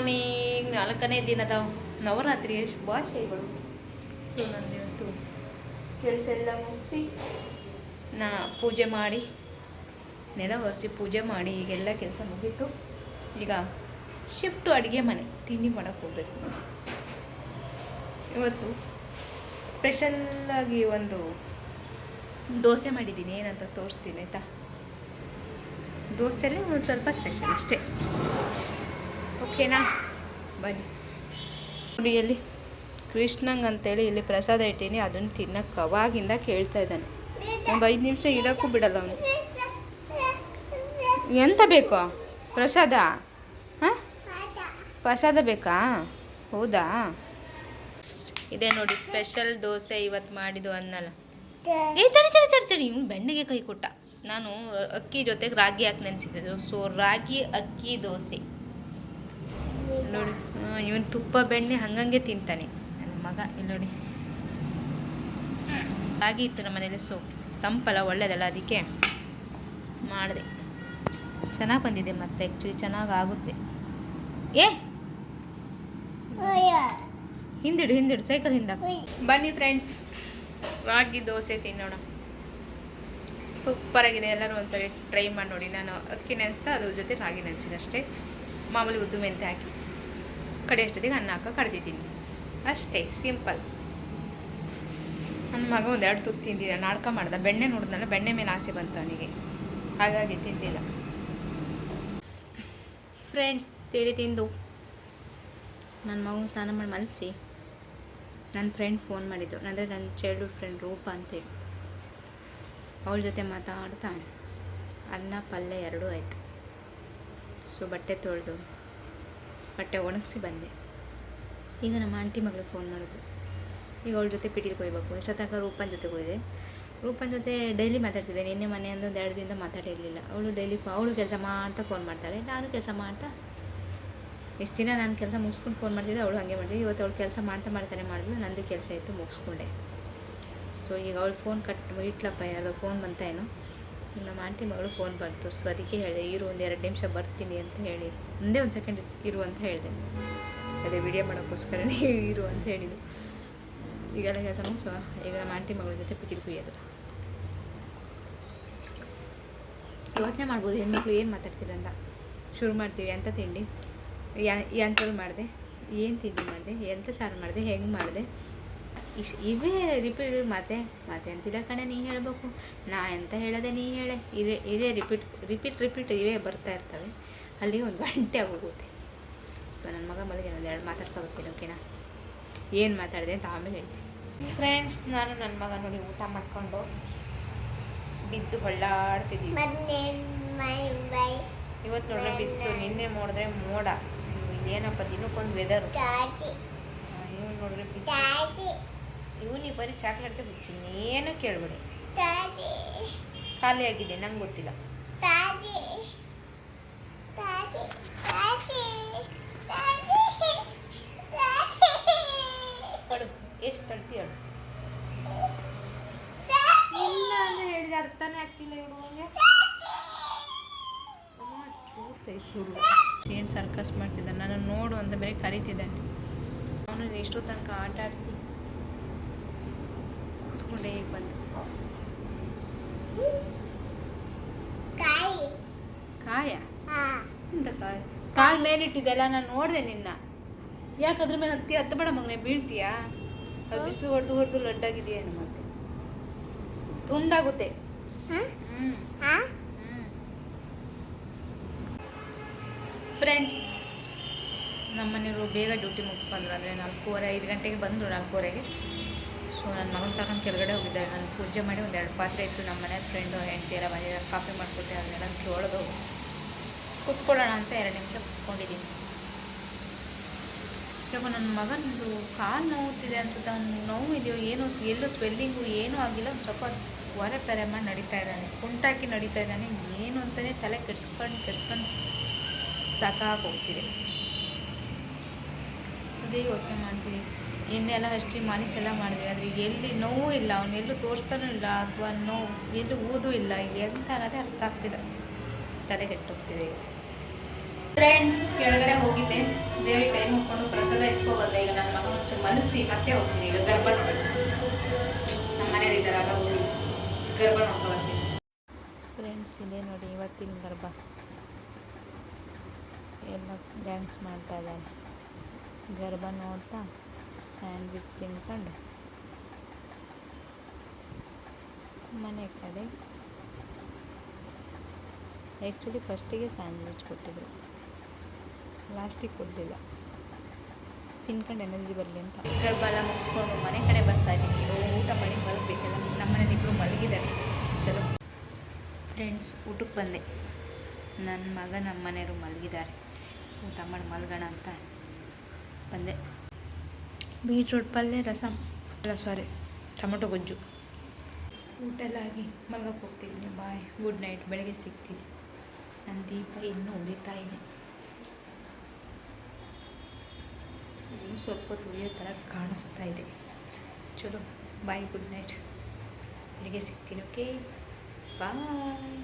Morning ನಾಲ್ಕನೇ ದಿನದ ನವರಾತ್ರಿಯ ಶುಭಾಶಯಗಳು. ಸೊ ನಂದು ಇವತ್ತು ಕೆಲಸ ಎಲ್ಲ ಮುಗಿಸಿ? ನಾ ಪೂಜೆ ಮಾಡಿ ನೆಲ ಒರೆಸಿ ಪೂಜೆ ಮಾಡಿ ಈಗೆಲ್ಲ ಕೆಲಸ ಮುಗಿತು. ಈಗ ಶಿಫ್ಟು ಅಡುಗೆ ಮನೆ ತಿಂಡಿ ಮಾಡೋಕ್ಕೆ ಹೋಗ್ಬೇಕು. ಇವತ್ತು ಸ್ಪೆಷಲ್ಲಾಗಿ ಒಂದು ದೋಸೆ ಮಾಡಿದ್ದೀನಿ ಏನಂತ ತೋರಿಸ್ತೀನಿ ಆಯಿತಾ? ದೋಸೆಲೇ ಒಂದು ಸ್ವಲ್ಪ ಸ್ಪೆಷಲ್ ಅಷ್ಟೇ. ಓಕೆನಾ? ಬನ್ನಿ. ನೋಡಿ ಎಲ್ಲಿ ಕೃಷ್ಣಂಗೆ ಅಂತೇಳಿ ಇಲ್ಲಿ ಪ್ರಸಾದ ಇಟ್ಟೀನಿ, ಅದನ್ನು ತಿನ್ನಕ್ಕೆ ಅವಾಗಿಂದ ಕೇಳ್ತಾ ಇದ್ದಾನೆ. ಒಂದು ಐದು ನಿಮಿಷ ಇಡೋಕ್ಕೂ ಬಿಡಲ್ಲ ಅವನು. ಎಂತ ಬೇಕು? ಪ್ರಸಾದ? ಹಾಂ? ಪ್ರಸಾದ ಬೇಕಾ? ಹೌದಾ? ಇದೆ ನೋಡಿ ಸ್ಪೆಷಲ್ ದೋಸೆ ಇವತ್ತು ಮಾಡಿದ್ದು ಅನ್ನಲ್ಲ. ಏ, ತಡಿ ತಡಿ ತಡಿ ತಡಿ, ಇವ್ನು ಬೆಣ್ಣೆಗೆ ಕೈ ಕೊಟ್ಟ. ನಾನು ಅಕ್ಕಿ ಜೊತೆಗೆ ರಾಗಿ ಹಾಕಿ ನೆನೆಸಿದ್ದು. ಸೊ, ರಾಗಿ ಅಕ್ಕಿ ದೋಸೆ. ನೋಡಿ. ಇವನು ತುಪ್ಪ, ಬೆಣ್ಣೆ ಹಂಗಂಗೆ ತಿಂತಾನೆ. ನನ್ನ ಮಗ, ಇಲ್ಲಿ ನೋಡಿ. ಇತ್ತು ನಮ್ಮ ಮನೇಲಿ ಸೊ ತಂಪಲ್ಲ, ಒಳ್ಳೇದಲ್ಲ ಅದಕ್ಕೆ ಮಾಡಿದೆ. ಚೆನ್ನಾಗಿ ಬಂದಿದೆ ಮತ್ತೆ ಆ್ಯಕ್ಚುಲಿ ಚೆನ್ನಾಗಿ ಆಗುತ್ತೆ. ಏ! ಹಿಂದಿಡು ಹಿಂದಿಡು, ಸೈಕಲ್ ಹಿಂದ. ಬನ್ನಿ ಫ್ರೆಂಡ್ಸ್ ರಾಗಿ ದೋಸೆ ತಿನ್ನೋಣ. ಸೂಪರಾಗಿದೆ ಎಲ್ಲರೂ ಒಂದ್ಸರಿ ಟ್ರೈ ಮಾಡಿ ನೋಡಿ. ನಾನು ಅಕ್ಕಿ ನೆನೆಸ್ತಾ ಅದ್ರ ಜೊತೆ ರಾಗಿ ನೆನೆಸಿನ ಅಷ್ಟೇ. ಮಾಮೂಲಿ ಉದ್ದು ಮೆಂತೆ ಹಾಕಿ. ಕಡೆ ಅಷ್ಟೊತ್ತಿಗೆ ಅನ್ನ ಹಾಕೋ ಕಡ್ದಿದ್ದೀನಿ ಅಷ್ಟೇ ಸಿಂಪಲ್ ನನ್ನ ಮಗ ಒಂದೆರಡು ತುತ್ತು ತಿಂದಿದ್ದ ನಾಡ್ಕ ಮಾಡ್ದ. ಬೆಣ್ಣೆ ನೋಡಿದ್ನಲ್ಲ, ಬೆಣ್ಣೆ ಮೇಲೆ ಆಸೆ ಬಂತು ಅವನಿಗೆ. ಹಾಗಾಗಿ ತಿಂದಿಲ್ಲ. ಫ್ರೆಂಡ್ಸ್ ತಿಳಿ ತಿಂದು. ನನ್ನ ಮಗನ ಸ್ನಾನ ಮಾಡಿ ಮಲಸಿ. ನನ್ನ ಫ್ರೆಂಡ್ ಫೋನ್ ಮಾಡಿದ್ದು. ಅಂದರೆ ನನ್ನ ಚೈಲ್ಡ್ಹುಡ್ ಫ್ರೆಂಡ್ ರೂಪ ಅಂತೇಳಿ. ಅವಳ ಜೊತೆ ಮಾತಾಡ್ತಾ. ಅನ್ನ ಪಲ್ಯ ಎರಡೂ ಆಯಿತು. ಸೊ, ಬಟ್ಟೆ ತೊಳೆದು. ಬಟ್ಟೆ ಒಣಗಿಸಿ ಬಂದೆ. ಈಗ ನಮ್ಮ ಆಂಟಿ ಮಗಳು ಫೋನ್ ಮಾಡಿದ್ರು ಈಗ ಅವಳ ಜೊತೆ ಪಿಟೀಲಿ ಕೊಯ್ಬೇಕು. ಇಷ್ಟ ರೂಪನ್ ಜೊತೆ ಜೊತೆಗೆ ರೂಪನ್ ಜೊತೆ ಡೈಲಿ ಮಾತಾಡ್ತಿದ್ದೆ. ನಿನ್ನೆ ಮನೆಯಿಂದ ಒಂದು ಎರಡು ದಿನದಿಂದ ಮಾತಾಡಿರಲಿಲ್ಲ ಅವಳು ಡೈಲಿ ಅವಳು ಕೆಲಸ ಮಾಡ್ತಾ ಫೋನ್ ಮಾಡ್ತಾಳೆ. ನಾನು ಕೆಲಸ ಮಾಡ್ತಾ ಇಷ್ಟು ದಿನ ನಾನು ಕೆಲಸ ಮುಗಿಸ್ಕೊಂಡು ಫೋನ್ ಮಾಡ್ತಿದ್ದೆ. ಅವಳು ಹಾಗೆ ಮಾಡ್ತಿದ್ದೆ. ಇವತ್ತು ಅವಳು ಕೆಲಸ ಮಾಡ್ತಾ ಮಾಡ್ತಾನೆ ಮಾಡಿದ್ಲು. ನಂದು ಕೆಲಸ ಇತ್ತು ಮುಗಿಸ್ಕೊಂಡೆ. ಸೊ ಈಗ ಅವಳು ಫೋನ್ ಕಟ್ ಇಟ್ಲಪ್ಪ ಯಾರೋ ಫೋನ್ ಬಂತ ಏನೋ. ನಮ್ಮ ಆಂಟಿ ಮಗಳು ಫೋನ್ ಬಂತು. ಸೊ, ಅದಕ್ಕೆ ಹೇಳಿದೆ ಇರು, ಒಂದು ಎರಡು ನಿಮಿಷ ಬರ್ತೀನಿ ಅಂತ ಹೇಳಿ. ಒಂದೇ ಒಂದು ಸೆಕೆಂಡ್ ಇರು ಅಂತ ಹೇಳಿದೆ. ಅದೇ ವಿಡಿಯೋ ಮಾಡೋಕ್ಕೋಸ್ಕರನೇ ಇರು ಅಂತ ಹೇಳಿದ್ದು. ಈಗೆಲ್ಲ ಕೆಲಸ ಸೊ ಈಗ ನಮ್ಮ ಆಂಟಿ ಮಗಳ ಜೊತೆ ಪಿಟೀಲ್ ಕುಯ್ಯೋದು. ಯೋಚನೆ ಮಾಡ್ಬೋದು, ಹೆಣ್ಮಕ್ಳು ಏನು ಮಾತಾಡ್ತೀರ ಅಂತ. ಶುರು ಮಾಡ್ತೀವಿ. ಎಂಥ ತಿಂಡಿ? ಯಾ ಎಂಥದ್ದು ಮಾಡಿದೆ. ಏನು ತಿಂಡಿ ಮಾಡಿದೆ? ಎಂಥ ಸಾರು ಮಾಡಿದೆ? ಹೆಂಗೆ ಮಾಡಿದೆ? ಇಶ್ ಇವೇ ರಿಪೀಟ್ ಮತ್ತೆ ಮತ್ತೆ ಅಂತಿಲ್ಲ ಕಣೆ ನೀ ಹೇಳಬೇಕು. ನಾ ಎಂತ ಹೇಳದೆ ನೀ ಹೇಳೆ. ಇದೇ ಇದೇ ರಿಪೀಟ್ ರಿಪೀಟ್ ರಿಪೀಟ್ ಇವೇ ಬರ್ತಾ ಇರ್ತವೆ. ಅಲ್ಲಿ ಒಂದು ಗಂಟೆ ಆಗೋಗುತ್ತೆ. ಸೊ ನನ್ನ ಮಗ ಮಲಗಿ ಒಂದು ಎರಡು ಮಾತಾಡ್ಕೊಬರ್ತೀನಿ ಓಕೆನಾ ಏನು ಮಾತಾಡಿದೆ ಅಂತ ಆಮೇಲೆ ಹೇಳ್ತೀನಿ. ಫ್ರೆಂಡ್ಸ್ ನಾನು ನನ್ನ ಮಗ ನೋಡಿ ಊಟ ಮಾಡ್ಕೊಂಡು ಬಿದ್ದು ಹೊಳ್ಳಾಡ್ತಿದ್ವಿ ಇವತ್ತು ನೋಡಿದ್ರೆ ಬಿಸಿಲು ನಿನ್ನೆ ನೋಡಿದ್ರೆ ಮೋಡ. ಏನಪ್ಪ ದಿನಕ್ಕೊಂದು ವೆದರು ಇವ್ನು ನೋಡಿದ್ರೆ ಬಿಸಿಲು ಇವನಿಗೆ ಬರೀ ಚಾಕ್ಲೇಟ್ಗೆ ಬಿಚ್ಚಿ ಏನು ಕೇಳಬೇಡಿ. ಖಾಲಿ ಆಗಿದೆ ನಂಗೆ ಗೊತ್ತಿಲ್ಲ. ಎಷ್ಟು ತಡ್ತಿ ಹೇಳು. ಇಲ್ಲ ಅಂತ ಹೇಳಿದ ಅರ್ಥನೇ ಆಗ್ತಿಲ್ಲ ಇವನಿಗೆ ಏನು ಸರ್ಕಸ್ ಮಾಡ್ತಿದ್ದಾನೆ? ನಾನು ನೋಡು ಅಂತ ಬೇರೆ ಕರಿತಿದ್ದಾನೆ. ಅವನು ಎಷ್ಟೋ ತನಕ ಆಟ ಆಡಿಸಿ ಕೂತ್ಕೊಂಡೆ ಈಗ ಬಂದು. ಕಾಯ. ಎಂತ ಕಾಯ? ಕಾಲ್ ಮೇಲಿಟ್ಟಿದ್ದೆಲ್ಲ ನಾನು ನೋಡಿದೆ ನಿನ್ನ. ಯಾಕೆ ಅದ್ರ ಮೇಲೆ ಹತ್ತಿ ಹತ್ತ ಬೇಡ ಮಗನೇ ಬೀಳ್ತೀಯಾ? ಅದು ಬಿಸಿಲು ಹೊಡೆದು ಹೊಡೆದು ಲಡ್ಡಾಗಿದೆಯೇನು ಮತ್ತೆ? ತುಂಡಾಗುತ್ತೆ. ಫ್ರೆಂಡ್ಸ್ ನಮ್ಮ ಮನೆಯವರು ಬೇಗ ಡ್ಯೂಟಿ ಮುಗಿಸ್ಬಂದ್ರು ಅಂದರೆ ನಾಲ್ಕೂವರೆ ಐದು ಗಂಟೆಗೆ ಬಂದರು ನಾಲ್ಕೂವರೆಗೆ. ಸೊ ನನ್ನ ಮಗನ ತಗೊಂಡು ಕೆಳಗಡೆ ಹೋಗಿದ್ದಾರೆ ನಾನು ಪೂಜೆ ಮಾಡಿ ಒಂದು ಎರಡು ಪಾತ್ರೆ ಇತ್ತು. ನಮ್ಮ ಮನೆ ಫ್ರೆಂಡು ಹೆಂಡತಿ ಎಲ್ಲ ಬಂದಿದ್ದಾರೆ. ಕಾಫಿ ಮಾಡಿಕೊಟ್ಟೆ. ಅದನ್ನೆಲ್ಲ ಕೇಳೋದು ಕುತ್ಕೊಳ್ಳೋಣ ಅಂತ ಎರಡು ನಿಮಿಷ ಕುತ್ಕೊಂಡಿದ್ದೀನಿ. ಇವಾಗ ನನ್ನ ಮಗನದು ಕಾಲು ನೋವುತ್ತಿದೆ ಅಂತ ನೋವು ಇದೆಯೋ ಏನು, ಎಲ್ಲೂ ಸ್ವೆಲ್ಲಿಂಗು ಏನೂ ಆಗಿಲ್ಲ. ಒಂದು ಸ್ವಲ್ಪ ಹೊರೆ ಪೆರೆ ಮಾಡಿ ನಡೀತಾ ಇದ್ದಾನೆ. ಕುಂಟಾಕಿ ನಡೀತಾ ಇದ್ದಾನೆ. ಏನು ಅಂತಲೇ ತಲೆ ಕೆಡ್ಸ್ಕೊಂಡು ಕೆಡ್ಸ್ಕೊಂಡು ಸಾಕಾಗಿ ಹೋಗ್ತಿದೆ ಅದೇ ಯೋಚನೆ ಮಾಡ್ತೀವಿ ಎಣ್ಣೆ ಎಲ್ಲ ಹಚ್ಚಿ ಮಾಲಿಶ್ ಎಲ್ಲ ಮಾಡಿದೆ. ಆದರೆ ಈಗ ಎಲ್ಲಿ ನೋವು ಇಲ್ಲ. ಅವನ್ನೆಲ್ಲೂ ತೋರಿಸ್ತಾನೂ ಇಲ್ಲ. ಅಥವಾ ನೋವು ಎಲ್ಲೂ ಊದು ಇಲ್ಲ. ಎಂತ ಅನ್ನೋದೇ ಅರ್ಥ ಆಗ್ತಿಲ್ಲ. ತಲೆ ಕೆಟ್ಟೋಗ್ತಿದೆ ಫ್ರೆಂಡ್ಸ್ ಕೆಳಗಡೆ ಹೋಗಿದ್ದೆ. ದೇವರಿಗೆ ಕೈ ಮುಕ್ಕೊಂಡು ಪ್ರಸಾದ ಇಸ್ಕೊ ಬಂದೆ. ಈಗ ನನ್ನ ಮಗ ಒಂಚೂರು ಮನಸ್ಸಿ ಮತ್ತೆ ಹೋಗ್ತೀನಿ. ಈಗ ಗರ್ಭ ನಮ್ಮ ಮನೇಲಿ ಇದ್ದಾರೆ. ಆಗ ಹೋಗಿ ಗರ್ಭ ನೋಡ್ಕೊಬರ್ತೀನಿ ಫ್ರೆಂಡ್ಸ್ ಇದೇ ನೋಡಿ ಇವತ್ತಿನ ಗರ್ಭ. ಎಲ್ಲ ಡ್ಯಾನ್ಸ್ ಮಾಡ್ತಾ ಇದ್ದಾರೆ. ಗರ್ಭ ನೋಡ್ತಾ ಸ್ಯಾಂಡ್ವಿಚ್ ತಿನ್ಕೊಂಡು ಮನೆ ಕಡೆ. ಆ್ಯಕ್ಚುಲಿ ಫಸ್ಟಿಗೆ ಸ್ಯಾಂಡ್ವಿಚ್ ಕೊಟ್ಟಿದ್ರು. ಲಾಸ್ಟಿಗೆ ಕೊಡಲಿಲ್ಲ. ತಿನ್ಕೊಂಡು ಎನರ್ಜಿ ಬರಲಿ ಅಂತ. ಗರ್ಭ ಎಲ್ಲ ಮುಗಿಸ್ಕೊಂಡು ಮನೆ ಕಡೆ ಬರ್ತಾ ಇದ್ದೀನಿ. ಊಟ ಮಾಡಿ ಮಲಗಬೇಕಲ್ಲ. ನಮ್ಮ ಮನೇಲಿ ಇಬ್ಬರು ಮಲಗಿದ್ದಾರೆ. ಚಲೋ. ಫ್ರೆಂಡ್ಸ್ ಊಟಕ್ಕೆ ಬಂದೆ. ನನ್ನ ಮಗ ನಮ್ಮ ಮನೆಯವರು ಮಲಗಿದ್ದಾರೆ. ಊಟ ಮಾಡಿ ಮಲಗೋಣ ಅಂತ ಬಂದೆ. ಬೀಟ್ರೂಟ್ ಪಲ್ಯ ರಸಮ್ ಅಲ್ಲ ಸಾರಿ ಟೊಮೊಟೊ ಗೊಜ್ಜು. ಊಟ ಎಲ್ಲ ಆಗಿ ಮಲ್ಗಕ್ಕೆ ಹೋಗ್ತಿದ್ದೀನಿ. ಬಾಯ್ ಗುಡ್ ನೈಟ್ ಬೆಳಗ್ಗೆ ಸಿಗ್ತೀನಿ. ನನ್ನ ದೀಪ ಇನ್ನೂ ಉಳಿತಾ ಇದೆ. ಸ್ವಲ್ಪ ತುಳಿಯೋ ಥರ ಕಾಣಿಸ್ತಾ ಇದೆ. ಚಲೋ, ಬಾಯ್ ಗುಡ್ ನೈಟ್ ಬೆಳಗ್ಗೆ ಸಿಗ್ತೀನಿ ಓಕೆ ಬಾಯ್